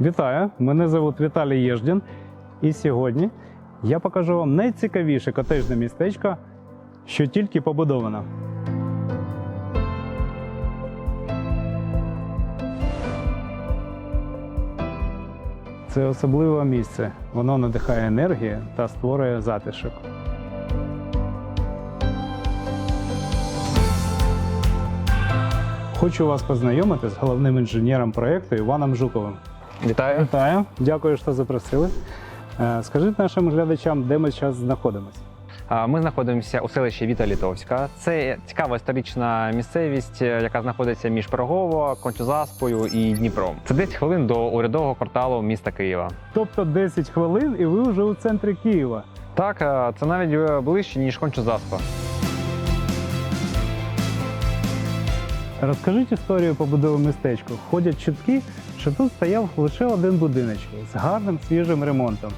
Вітаю! Мене звуть Віталій Єждін. І сьогодні я покажу вам найцікавіше котежне містечко, що тільки побудовано. Це особливе місце. Воно надихає енергію та створює затишок. Хочу вас познайомити з головним інженером проєкту Іваном Жуковим. Вітаю. Вітаю, дякую, що запросили. Е, Скажіть нашим глядачам, де ми зараз знаходимося. Ми знаходимося у селищі Віта Літовська. Це цікава історична місцевість, е, яка знаходиться між Пирогово, Кончузаспою і Дніпром. Це 10 хвилин до урядового кварталу міста Києва. Тобто 10 хвилин, і ви вже у центрі Києва. Так, е, це навіть ближче ніж Кончузаспа. Розкажіть історію побудови містечка. Ходять чутки, що тут стояв лише один будиночок з гарним свіжим ремонтом.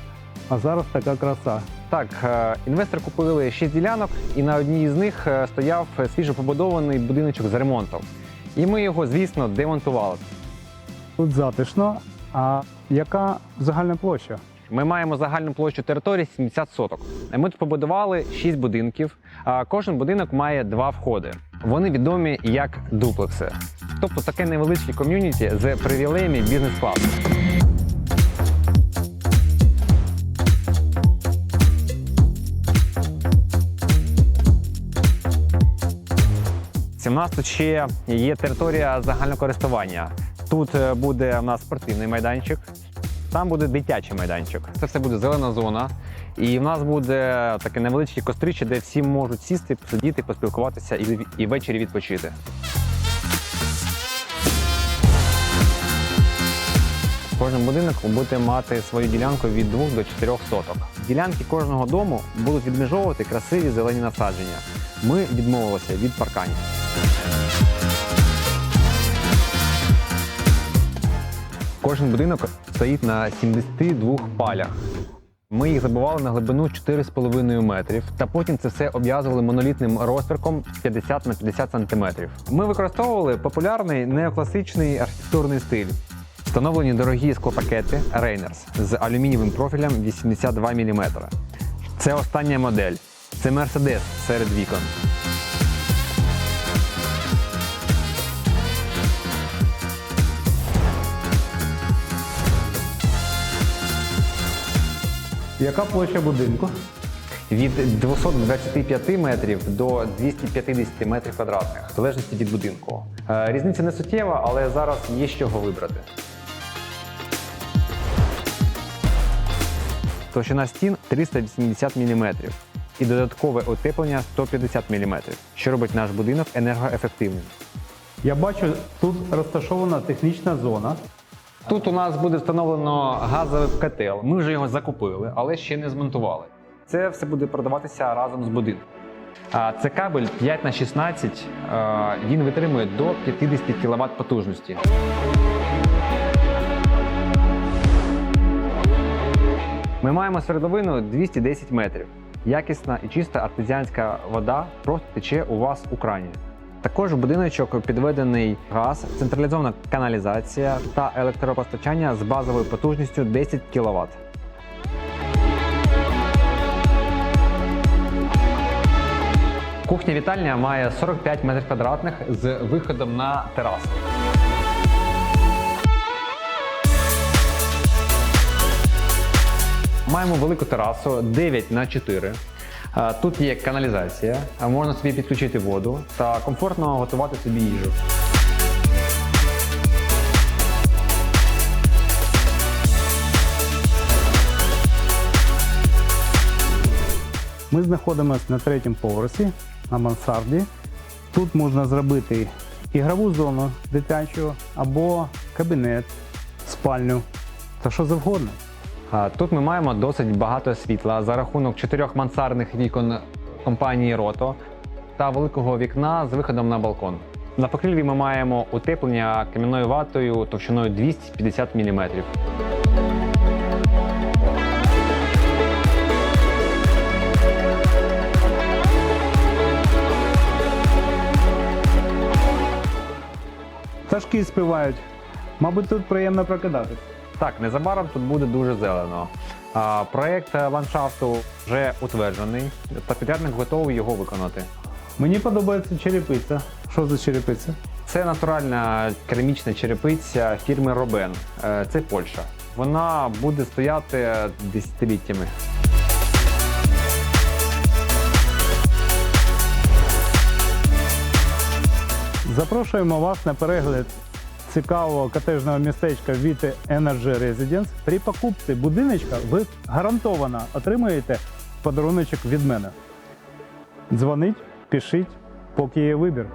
А зараз така краса. Так, е, інвестори купили 6 ділянок, і на одній з них е, стояв свіжо побудований будиночок з ремонтом. І ми його, звісно, демонтували. Тут затишно. А яка загальна площа? Ми маємо загальну площу території 70 соток. Ми тут побудували 6 будинків. Кожен будинок має два входи. Вони відомі як дуплекси, тобто таке невеличке ком'юніті з привілеями бізнес-класу. У нас тут ще є територія загального користування. Тут е, буде у нас спортивний майданчик, там буде дитячий майданчик. Це все буде зелена зона. І в нас буде таке невеличке кострище, де всі можуть сісти, посидіти, поспілкуватися і, і ввечері відпочити. Кожен будинок буде мати свою ділянку від 2 до 4 соток. Ділянки кожного дому будуть відмежовувати красиві зелені насадження. Ми відмовилися від парканів. Кожен будинок стоїть на 72 палях. Ми їх забивали на глибину 4,5 метрів, та потім це все обв'язували монолітним розпірком 50 на 50 сантиметрів. Ми використовували популярний неокласичний архітектурний стиль. Встановлені дорогі склопакети Рейнерс з алюмінієвим профілем 82 мм. Це остання модель. Це Мерседес серед вікон. Яка площа будинку? Від 225 метрів до 250 метрів квадратних, в залежності від будинку. Е, Різниця не суттєва, але зараз є з чого вибрати. Товщина стін 380 мм і додаткове утеплення 150 мм, що робить наш будинок енергоефективним. Я бачу, тут розташована технічна зона. Тут у нас буде встановлено газовий котел. Ми вже його закупили, але ще не змонтували. Це все буде продаватися разом з будинком. Це кабель 5 на 16 е, Він витримує до 50 кВт потужності. Ми маємо свердловину 210 метрів. Якісна і чиста артезіанська вода просто тече у вас у крані. Також будиночок підведений газ, централізована каналізація та електропостачання з базовою потужністю 10 кВт. Кухня вітальня має 45 метрів квадратних з виходом на терасу. Маємо велику терасу 9 на 4. Тут є каналізація, можна собі підключити воду та комфортно готувати собі їжу. Ми знаходимося на третьому поверсі на мансарді. Тут можна зробити ігрову зону дитячу або кабінет, спальню та що завгодно. Тут ми маємо досить багато світла за рахунок чотирьох мансардних вікон компанії Рото та великого вікна з виходом на балкон. На покрівлі ми маємо утеплення кам'яною ватою товщиною 250 мм. Пташки співають. Мабуть, тут приємно прокидатися. Так, незабаром тут буде дуже зелено. А, проект е, ландшафту вже утверджений, та підрядник готовий його виконати. Мені подобається черепиця. Що за черепиця? Це натуральна керамічна черепиця фірми Робен. Е, Це Польща. Вона буде стояти десятиліттями. Запрошуємо вас на перегляд цікавого котежного містечка Віти Energy Residence. При покупці будиночка ви гарантовано отримаєте подаруночок від мене. Дзвонить, пишіть, поки є вибір.